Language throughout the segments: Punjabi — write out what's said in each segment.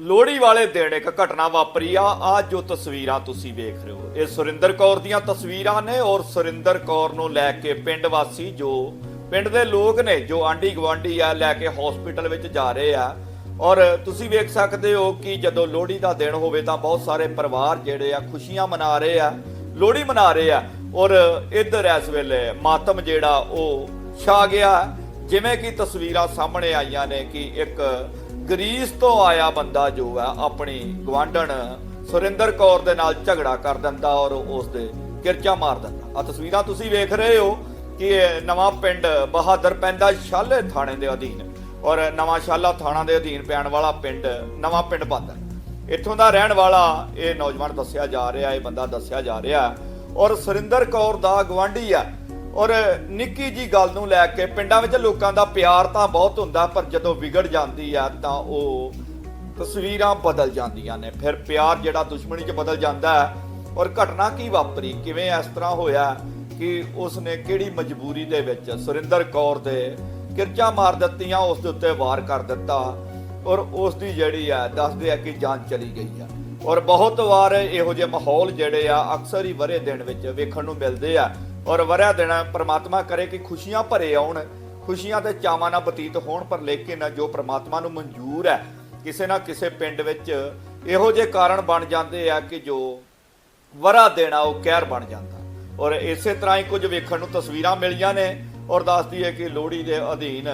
ਲੋਹੜੀ ਵਾਲੇ ਦਿਨ ਇੱਕ ਘਟਨਾ ਵਾਪਰੀ ਆ। ਆ ਜੋ ਤਸਵੀਰਾਂ ਤੁਸੀਂ ਵੇਖ ਰਹੇ ਹੋ। ਇਹ ਸੁਰਿੰਦਰ ਕੌਰ ਦੀਆਂ ਤਸਵੀਰਾਂ ਨੇ ਔਰ ਸੁਰਿੰਦਰ ਕੌਰ ਨੂੰ ਲੈ ਕੇ ਪਿੰਡ ਵਾਸੀ ਜੋ ਪਿੰਡ ਦੇ ਲੋਕ ਨੇ, ਜੋ ਆਂਢੀ ਗਵਾਂਢੀ ਆ, ਲੈ ਕੇ ਹਸਪੀਟਲ ਵਿੱਚ ਜਾ ਰਹੇ ਆ। ਔਰ ਤੁਸੀਂ ਵੇਖ ਸਕਦੇ ਹੋ ਕਿ ਜਦੋਂ ਲੋਹੜੀ ਦਾ ਦਿਨ ਹੋਵੇ ਤਾਂ ਬਹੁਤ ਸਾਰੇ ਪਰਿਵਾਰ ਜਿਹੜੇ ਆ ਖੁਸ਼ੀਆਂ ਮਨਾ ਰਹੇ ਆ, ਲੋਹੜੀ ਮਨਾ ਰਹੇ ਆ। ਔਰ ਇੱਧਰ ਇਸ ਵੇਲੇ ਮਾਤਮ ਜਿਹੜਾ ਉਹ ਛਾ ਗਿਆ। ਜਿਵੇਂ ਕਿ ਤਸਵੀਰਾਂ ਸਾਹਮਣੇ ਆਈਆਂ ਨੇ ਕਿ ਇੱਕ ਗਰੀਸ ਤੋਂ ਆਇਆ ਬੰਦਾ ਜੋ ਹੈ ਆਪਣੀ ਗਵਾਂਢਣ ਸੁਰਿੰਦਰ ਕੌਰ ਦੇ ਨਾਲ ਝਗੜਾ ਕਰ ਦਿੰਦਾ ਔਰ ਉਸ ਦੇ ਕਿਰਚਾ ਮਾਰ ਦਿੰਦਾ। ਆ ਤਸਵੀਰਾਂ ਤੁਸੀਂ ਵੇਖ ਰਹੇ ਹੋ ਕਿ ਇਹ ਨਵਾਂ ਪਿੰਡ ਬਹਾਦਰ ਪੈਂਦਾ ਸ਼ਾਲੇ ਥਾਣੇ ਦੇ ਅਧੀਨ ਔਰ ਨਵਾਂ ਸ਼ਾਲਾ ਥਾਣਾ ਦੇ ਅਧੀਨ ਪੈਣ ਵਾਲਾ ਪਿੰਡ ਨਵਾਂ ਪਿੰਡ ਬੰਦਾ ਇੱਥੋਂ ਦਾ ਰਹਿਣ ਵਾਲਾ ਇਹ ਨੌਜਵਾਨ ਦੱਸਿਆ ਜਾ ਰਿਹਾ, ਇਹ ਬੰਦਾ ਦੱਸਿਆ ਜਾ ਰਿਹਾ ਔਰ ਸੁਰਿੰਦਰ ਕੌਰ ਦਾ ਗਵਾਂਢੀ ਆ। ਔਰ ਨਿੱਕੀ ਜੀ ਗੱਲ ਨੂੰ ਲੈ ਕੇ ਪਿੰਡਾਂ ਵਿੱਚ ਲੋਕਾਂ ਦਾ ਪਿਆਰ ਤਾਂ ਬਹੁਤ ਹੁੰਦਾ, ਪਰ ਜਦੋਂ ਵਿਗੜ ਜਾਂਦੀ ਆ ਤਾਂ ਉਹ ਤਸਵੀਰਾਂ ਬਦਲ ਜਾਂਦੀਆਂ ਨੇ। ਫਿਰ ਪਿਆਰ ਜਿਹੜਾ ਦੁਸ਼ਮਣੀ 'ਚ ਬਦਲ ਜਾਂਦਾ ਹੈ। ਔਰ ਘਟਨਾ ਕੀ ਵਾਪਰੀ? ਕਿਵੇਂ ਇਸ ਤਰ੍ਹਾਂ ਹੋਇਆ ਕਿ ਉਸ ਨੇ ਕਿਹੜੀ ਮਜਬੂਰੀ ਦੇ ਵਿੱਚ ਸੁਰਿੰਦਰ ਕੌਰ ਦੇ ਕਿਰਚਾ ਮਾਰ ਦਿੱਤੀਆਂ, ਉਸ ਦੇ ਉੱਤੇ ਵਾਰ ਕਰ ਦਿੱਤਾ ਔਰ ਉਸ ਦੀ ਜਿਹੜੀ ਆ, ਦੱਸਦੇ ਆ ਕਿ ਜਾਨ ਚਲੀ ਗਈ ਆ। ਔਰ ਬਹੁਤ ਵਾਰ ਇਹੋ ਜਿਹੇ ਮਾਹੌਲ ਜਿਹੜੇ ਆ, ਅਕਸਰ ਹੀ ਵਰੇ ਦਿਨ ਵਿੱਚ ਵੇਖਣ ਨੂੰ ਮਿਲਦੇ ਆ। ਔਰ ਵਰਿਆ ਦਿਨ ਪ੍ਰਮਾਤਮਾ ਕਰੇ ਕਿ ਖੁਸ਼ੀਆਂ ਭਰੇ ਆਉਣ, ਖੁਸ਼ੀਆਂ ਤੇ ਚਾਵਾਂ ਨਾਲ ਬਤੀਤ ਹੋਣ, ਪਰ ਲੇਕਿਨ ਜੋ ਪ੍ਰਮਾਤਮਾ ਨੂੰ ਮਨਜ਼ੂਰ ਹੈ, ਕਿਸੇ ਨਾ ਕਿਸੇ ਪਿੰਡ ਵਿੱਚ ਇਹੋ ਜਿਹੇ ਕਾਰਨ ਬਣ ਜਾਂਦੇ ਆ ਕਿ ਜੋ ਵਰਾ ਦੇਣਾ ਉਹ ਕਹਿਰ ਬਣ ਜਾਂਦਾ। ਔਰ ਇਸੇ ਤਰ੍ਹਾਂ ਹੀ ਕੁਝ ਵੇਖਣ ਨੂੰ ਤਸਵੀਰਾਂ ਮਿਲੀਆਂ ਨੇ ਔਰ ਦੱਸਦੀ ਹੈ ਕਿ ਲੋਹੜੀ ਦੇ ਅਧੀਨ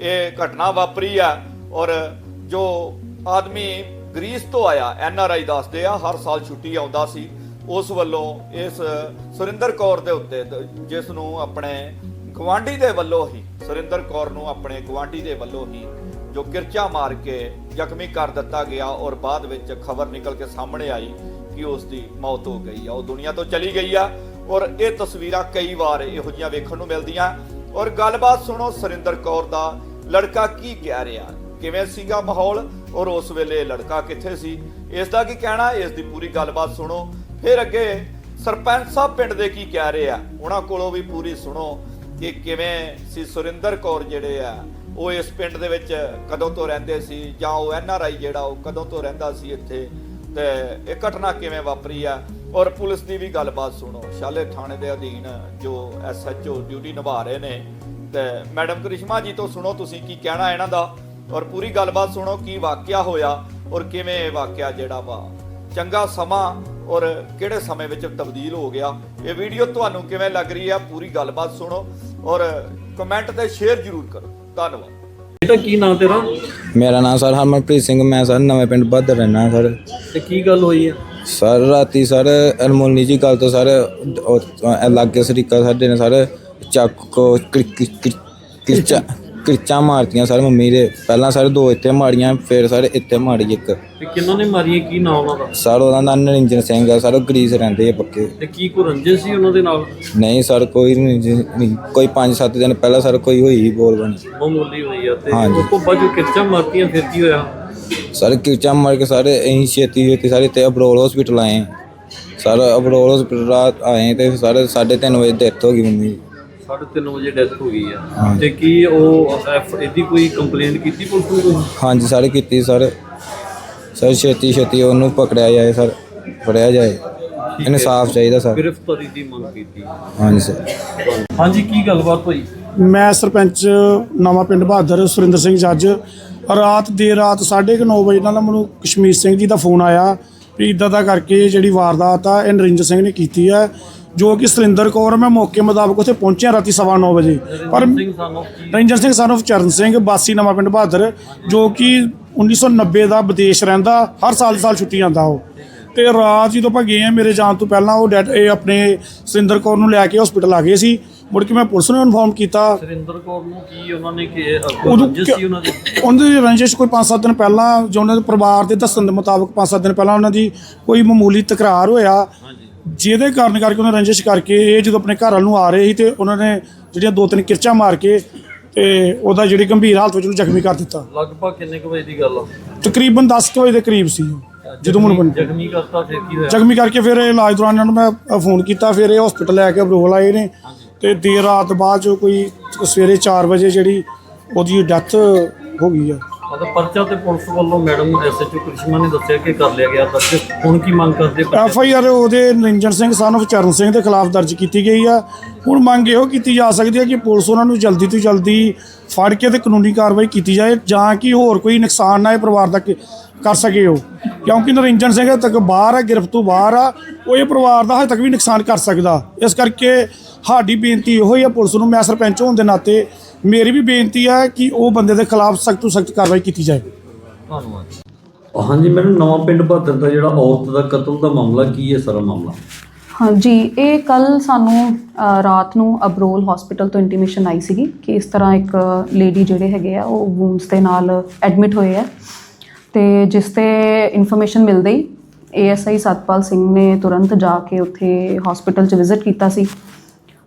ਇਹ ਘਟਨਾ ਵਾਪਰੀ ਆ ਔਰ ਜੋ ਆਦਮੀ ਗ੍ਰੀਸ ਤੋਂ ਆਇਆ, ਐਨ ਆਰ ਆਈ ਦੱਸਦੇ ਆ, ਹਰ ਸਾਲ ਛੁੱਟੀ ਆਉਂਦਾ ਸੀ। ਉਸ ਵੱਲੋਂ ਇਸ ਸੁਰਿੰਦਰ ਕੌਰ ਦੇ ਉੱਤੇ ਜਿਸ ਨੂੰ ਆਪਣੇ ਗਵਾਂਢੀ ਦੇ ਵੱਲੋਂ ਹੀ, ਸੁਰਿੰਦਰ ਕੌਰ ਨੂੰ ਆਪਣੇ ਗਵਾਂਢੀ ਦੇ ਵੱਲੋਂ ਹੀ ਜੋ ਕਿਰਚਾ ਮਾਰ ਕੇ ਜ਼ਖਮੀ ਕਰ ਦਿੱਤਾ ਗਿਆ ਔਰ ਬਾਅਦ ਵਿੱਚ ਖਬਰ ਨਿਕਲ ਕੇ ਸਾਹਮਣੇ ਆਈ ਕਿ ਉਸ ਦੀ ਮੌਤ ਹੋ ਗਈ ਆ। ਉਹ ਦੁਨੀਆ ਤੋਂ ਚਲੀ ਗਈ ਆ ਔਰ ਇਹ ਤਸਵੀਰਾਂ ਕਈ ਵਾਰ ਇਹੋ ਜਿਹੀਆਂ ਵੇਖਣ ਨੂੰ ਮਿਲਦੀਆਂ ਔਰ ਗੱਲਬਾਤ ਸੁਣੋ ਸੁਰਿੰਦਰ ਕੌਰ ਦਾ, ਲੜਕਾ ਕੀ ਕਹਿ ਰਿਹਾ? ਕਿਵੇਂ ਸੀਗਾ ਮਾਹੌਲ? ਔਰ ਉਸ ਵੇਲੇ ਲੜਕਾ ਕਿੱਥੇ ਸੀ? ਇਸ ਦਾ ਕੀ ਕਹਿਣਾ? ਇਸ ਦੀ ਪੂਰੀ ਗੱਲਬਾਤ ਸੁਣੋ। ਫਿਰ ਅੱਗੇ ਸਰਪੰਚ ਸਾਹਿਬ ਪਿੰਡ ਦੇ ਕੀ ਕਹਿ ਰਹੇ ਆ? ਉਹਨਾਂ ਕੋਲੋਂ ਵੀ ਪੂਰੀ ਸੁਣੋ ਕਿ ਕਿਵੇਂ ਸੀ ਸੁਰਿੰਦਰ ਕੌਰ ਜਿਹੜੇ ਆ, ਉਹ ਇਸ ਪਿੰਡ ਦੇ ਵਿੱਚ ਕਦੋਂ ਤੋਂ ਰਹਿੰਦੇ ਸੀ ਜਾਂ ਉਹ ਐਨ ਆਰ ਆਈ ਜਿਹੜਾ ਉਹ ਕਦੋਂ ਤੋਂ ਰਹਿੰਦਾ ਸੀ ਇੱਥੇ ਤੇ ਇਹ ਘਟਨਾ ਕਿਵੇਂ ਵਾਪਰੀ ਆ? ਔਰ ਪੁਲਿਸ ਦੀ ਵੀ ਗੱਲਬਾਤ ਸੁਣੋ। ਸ਼ਾਲੇ ਥਾਣੇ ਦੇ ਅਧੀਨ ਜੋ ਐਸਐਚਓ ਡਿਊਟੀ ਨਿਭਾ ਰਹੇ ਨੇ ਤੇ ਮੈਡਮ ਕ੍ਰਿਸ਼ਮਾ ਜੀ ਤੋਂ ਸੁਣੋ ਤੁਸੀਂ ਕੀ ਕਹਿਣਾ ਇਹਨਾਂ ਦਾ ਔਰ ਪੂਰੀ ਗੱਲਬਾਤ ਸੁਣੋ ਕੀ ਵਾਕਿਆ ਹੋਇਆ ਔਰ ਕਿਵੇਂ ਇਹ ਵਾਕਿਆ ਜਿਹੜਾ ਵਾ। ਚੰਗਾ ਸਮਾਂ ਔਰ ਕਿਹੜੇ ਸਮੇਂ ਵਿੱਚ ਤਬਦੀਲ ਹੋ ਗਿਆ ਇਹ ਵੀਡੀਓ ਤੁਹਾਨੂੰ ਕਿਵੇਂ ਲੱਗ ਰਹੀ ਹੈ ਪੂਰੀ ਗੱਲਬਾਤ ਸੁਣੋ ਔਰ ਕਮੈਂਟ ਤੇ ਸ਼ੇਅਰ ਜ਼ਰੂਰ ਕਰੋ। ਧੰਨਵਾਦ। ਬੇਟਾ ਕੀ ਨਾਂ ਤੇਰਾ? ਮੇਰਾ ਨਾਮ ਸਰ ਹਰਮਨਪ੍ਰੀਤ ਸਿੰਘ ਮੈਂ ਸਰ ਨਵੇਂ ਪਿੰਡ ਬਹਾਦਰ ਰਹਿਣਾ ਸਰ। ਤੇ ਕੀ ਗੱਲ ਹੋਈ ਹੈ ਸਰ ਰਾਤੀ ਸਰ ਅਨਮੋਨੀ ਜੀ ਗੱਲ ਤੋਂ ਸਰ ਲਾਗੇ ਸਰੀਕਾ ਸਾਡੇ ਨੇ ਸਰ ਚਾਕੂ ਕਿਰਚਾ ਕਿਰਚਾ ਮਾਰਤੀਆਂ ਸਰ ਮੰਮੀ ਦੇ। ਪਹਿਲਾਂ ਸਰ ਦੋ ਇੱਥੇ ਮਾਰੀਆਂ ਫਿਰ ਸਰ ਇੱਥੇ ਮਾਰੀ ਇੱਕ। ਤੇ ਕਿੰਨਾਂ ਨੇ ਮਾਰੀਆਂ? ਕੀ ਨਾਂ ਉਹਨਾਂ ਦਾ? ਸਰ ਉਹਦਾ ਨਾਂ ਨਰਿੰਜਨ ਸਿੰਘ ਆ। ਸਰ ਉਹ ਗਰੀਸ ਰਹਿੰਦੇ ਆ ਪੱਕੇ। ਤੇ ਕੀ ਕੋ ਰੰਜਿਸ਼ ਸੀ ਉਹਨਾਂ ਦੇ ਨਾਲ? ਨਹੀਂ ਸਰ ਕੋਈ ਨਹੀਂ ਜੀ- ਨਹੀਂ ਕੋਈ 5-7 ਦਿਨ ਪਹਿਲਾਂ ਸਰ ਕੋਈ ਹੋਈ ਸੀ ਬੋਲ ਬਣੀ। ਮਾਮੂਲੀ ਹੋਈ ਆ ਤੇ ਹਾਂਜੀ। ਉਸ ਤੋਂ ਬਾਅਦ ਜੋ ਕਿਰਚਾ ਮਾਰਤੀਆਂ ਫਿਰ ਕੀ ਹੋਇਆ? ਸਰ ਕਿਰਚਾ ਮਾਰ ਕੇ ਸਾਰੇ ਅਸੀਂ ਛੇਤੀ ਛੇਤੀ ਸਾਰੇ ਤੇ ਅਬਰੋਲ ਹਸਪੀਟਲ ਆਏ। ਸਰ ਅਬਰੋਲ ਹਸਪੀਟਲ ਰਾਤ ਆਏ ਤੇ ਸਾਰੇ 3:30 ਵਜੇ ਡੈਥ ਹੋ ਗਈ ਮੰਮੀ ਦੀ। 3:30 ਵਜੇ ਡੈਥ ਹੋ ਗਈ ਆ। ਹਾਂ। ਤੇ ਕੀ ਉਹ ਐਫ ਇਹਦੀ ਕੋਈ ਕੰਪਲੇਂਟ ਕੀਤੀ ਪੁਲਿਸ ਨੂੰ ਕੋਈ? ਹਾਂਜੀ ਸਾਰੇ ਕੀਤੀ ਸਰ। ਸਰ ਛੇਤੀ ਛੇਤੀ ਉਹਨੂੰ ਪਕੜਿਆ ਜਾਏ ਸਰ। ਫੜਿਆ ਜਾਏ। ਇਨਸਾਫ ਚਾਹੀਦਾ ਸਰ। ਗ੍ਰਿਫਤਾਰੀ ਦੀ ਮੰਗ ਕੀਤੀ। ਹਾਂਜੀ ਸਰ। ਹਾਂਜੀ ਕੀ ਗੱਲਬਾਤ ਹੋਈ? ਮੈਂ ਸਰਪੰਚ ਨਵਾਂ ਪਿੰਡ ਬਹਾਦਰ ਸੁਰਿੰਦਰ ਸਿੰਘ ਜੱਜ। ਰਾਤ ਦੇਰ ਰਾਤ 9:30 ਵਜੇ ਨਾਲ ਮੈਨੂੰ ਕਸ਼ਮੀਰ ਸਿੰਘ ਜੀ ਦਾ ਫੋਨ ਆਇਆ ਵੀ ਇਦਾਂ ਦਾ ਕਰਕੇ ਜਿਹੜੀ ਵਾਰਦਾਤ ਆ ਇਹ ਨਰਿੰਦਰ ਸਿੰਘ ਨੇ ਕੀਤੀ ਹੈ ਜੋ ਕਿ ਸੁਰਿੰਦਰ ਕੌਰ ਮੈਂ ਮੌਕੇ ਮੁਤਾਬਕ ਉੱਥੇ ਪਹੁੰਚਿਆ ਰਾਤੀ 9:30 ਵਜੇ। ਪਰ ਸਿੰਘ ਸਾਨੂੰ ਰੰਜਨ ਸਿੰਘ son of ਚਰਨ ਸਿੰਘ ਬਾਸੀ ਨਵਾਂ ਪਿੰਡ ਬਹਾਦਰ ਜੋ ਕਿ 1990 ਦਾ ਵਿਦੇਸ਼ ਰਹਿੰਦਾ ਹਰ ਸਾਲ ਸਾਲ ਛੁੱਟੀ ਆਉਂਦਾ ਉਹ। ਤੇ ਰਾਤ ਜਦੋਂ ਆਪਾਂ ਗਏ ਆ ਮੇਰੇ ਜਾਣ ਤੋਂ ਪਹਿਲਾਂ ਉਹ ਡੈਡ ਇਹ ਆਪਣੇ ਸੁਰਿੰਦਰ ਕੌਰ ਨੂੰ ਲੈ ਕੇ ਹਸਪੀਟਲ ਆ ਗਏ ਸੀ। ਮੁੜ ਕੇ ਮੈਂ ਪੁਲਿਸ ਨੂੰ ਇਨਫੋਰਮ ਕੀਤਾ। ਸੁਰਿੰਦਰ ਕੌਰ ਨੂੰ ਕੀ ਉਹਨਾਂ ਨੇ ਕਿ ਰੰਜਿਸ਼ ਸੀ ਉਹਨਾਂ ਦੀ? ਉਹਨਾਂ ਦੀ ਰੰਜਿਸ਼ ਕੋਈ 5-7 ਦਿਨ ਪਹਿਲਾਂ ਜੋ ਉਹਨਾਂ ਦੇ ਪਰਿਵਾਰ ਦੇ ਦੱਸਣ ਦੇ ਮੁਤਾਬਕ 5-7 ਦਿਨ ਪਹਿਲਾਂ ਉਹਨਾਂ ਦੀ ਕੋਈ ਮਾਮੂਲੀ ਤਕਰਾਰ ਹੋਇਆ। ਜਿਹਦੇ ਕਾਰਨ ਕਰਕੇ ਉਹਨਾਂ ਰੰਜਿਸ਼ ਕਰਕੇ ਇਹ ਜਦੋਂ ਆਪਣੇ ਘਰ ਵੱਲ ਨੂੰ ਆ ਰਹੇ ਸੀ ਤੇ ਉਹਨਾਂ ਨੇ ਜਿਹੜੀਆਂ ਦੋ ਤਿੰਨ ਕਿਰਚਾਂ ਮਾਰ ਕੇ ਤੇ ਉਹਦਾ ਜਿਹੜੀ ਗੰਭੀਰ ਹਾਲਤ ਵਿੱਚ ਉਹਨੂੰ ਜ਼ਖਮੀ ਕਰ ਦਿੱਤਾ। ਲਗਭਗ ਕਿੰਨੇ ਕੁ ਵਜੇ ਦੀ ਗੱਲ ਆ? ਤਕਰੀਬਨ 10 ਕੁ ਵਜੇ ਦੇ ਕਰੀਬ ਸੀ ਉਹ, ਜਦੋਂ ਬਣ- ਜ਼ਖਮੀ ਕਰਤਾ ਫਿਰ ਕੀ ਹੋਇਆ? ਜ਼ਖਮੀ ਕਰਕੇ ਫਿਰ ਇਲਾਜ ਦੌਰਾਨ ਇਹਨਾਂ ਨੂੰ ਮੈਂ ਫੋਨ ਕੀਤਾ ਫਿਰ ਇਹ ਹਸਪੀਟਲ ਲੈ ਕੇ ਅਬਰੋਲ ਆਏ ਨੇ ਤੇ ਦੇਰ ਰਾਤ ਬਾਅਦ ਜੋ ਕੋਈ ਸਵੇਰੇ 4 ਵਜੇ ਜਿਹੜੀ ਉਹਦੀ ਡੈਥ ਹੋ ਗਈ ਆ। ਮਤਲਬ ਪਰਚਾ ਤੇ ਪੁਲਿਸ ਵੱਲੋਂ ਮੈਡਮ ਐਸਐਚਓ ਕ੍ਰਿਸ਼ਮਾ ਨੇ ਦੱਸਿਆ ਕਿ ਕਰ ਲਿਆ ਗਿਆ ਦਰਜ। ਹੁਣ ਕੀ ਮੰਗ ਕਰਦੇ ਐਫ ਆਈ ਆਰ ਉਹਦੇ ਨਿਰੰਜਨ ਸਿੰਘ ਸਨ of ਚਰਨ ਸਿੰਘ ਦੇ ਖਿਲਾਫ ਦਰਜ ਕੀਤੀ ਗਈ ਆ। ਹੁਣ ਮੰਗ ਇਹੋ ਕੀਤੀ ਜਾ ਸਕਦੀ ਹੈ ਕਿ ਪੁਲਿਸ ਉਹਨਾਂ ਨੂੰ ਜਲਦੀ ਤੋਂ ਜਲਦੀ ਫੜ ਕੇ ਤੇ ਕਾਨੂੰਨੀ ਕਾਰਵਾਈ ਕੀਤੀ ਜਾਏ, ਜਾਂ ਕਿ ਹੋਰ ਕੋਈ ਨੁਕਸਾਨ ਨਾ ਇਹ ਪਰਿਵਾਰ ਦਾ ਕ- ਕਰ ਸਕੇ ਉਹ। ਕਿਉਂਕਿ ਨਰਿੰਜਨ ਸਿੰਘ ਹਜੇ ਤੱਕ ਬਾਹਰ ਆ ਗ੍ਰਿਫਤ ਤੋਂ ਬਾਹਰ ਆ, ਉਹ ਇਹ ਪਰਿਵਾਰ ਦਾ ਹਜੇ ਤੱਕ ਵੀ ਨੁਕਸਾਨ ਕਰ ਸਕਦਾ। ਇਸ ਕਰਕੇ ਸਾਡੀ ਬੇਨਤੀ ਇਹੋ ਹੀ ਆ ਪੁਲਿਸ ਨੂੰ, ਮੈਂ ਸਰਪੰਚ ਹੋਣ ਦੇ ਨਾਤੇ ਮੇਰੀ ਵੀ ਬੇਨਤੀ ਹੈ ਕਿ ਉਹ ਬੰਦੇ ਦੇ ਖਿਲਾਫ ਸਖਤ ਤੋਂ ਸਖਤ ਕਾਰਵਾਈ ਕੀਤੀ ਜਾਏ। ਧੰਨਵਾਦ। ਹਾਂਜੀ ਮੈਡਮ ਨਵਾਂ ਪਿੰਡ ਬਹਾਦਰ ਦਾ ਜਿਹੜਾ ਔਰਤ ਦਾ ਕਤਲ ਦਾ ਮਾਮਲਾ ਕੀ ਹੈ ਸਾਰਾ ਮਾਮਲਾ? ਹਾਂਜੀ ਇਹ ਕੱਲ ਸਾਨੂੰ ਅ, ਰਾਤ ਨੂੰ ਅਬਰੋਲ ਹਸਪੀਟਲ ਤੋਂ ਇੰਟੀਮੇਸ਼ਨ ਆਈ ਸੀਗੀ ਕਿ ਇਸ ਤਰ੍ਹਾਂ ਇੱਕ ਲੇਡੀ ਜਿਹੜੇ ਹੈਗੇ ਆ ਉਹ ਵੂਨਸ ਦੇ ਨਾਲ ਐਡਮਿਟ ਹੋਏ ਆ। ਤੇ ਜਿਸ ਤੇ ਇਨਫੋਰਮੇਸ਼ਨ ਮਿਲਦੇ ਹੀ ਏਐਸਆਈ ਸਤਪਾਲ ਸਿੰਘ ਨੇ ਤੁਰੰਤ ਜਾ ਕੇ ਉੱਥੇ ਹਸਪੀਟਲ 'ਚ ਵਿਜ਼ਿਟ ਕੀਤਾ ਸੀ।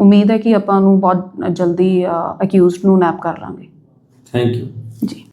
ਉਮੀਦ ਹੈ ਕਿ ਆਪਾਂ ਨੂੰ ਬਹੁਤ ਜਲਦੀ ਅਕਿਊਜ਼ਡ ਨੂੰ ਨੈਪ ਕਰ ਲਾਂਗੇ। ਥੈਂਕ ਯੂ ਜੀ।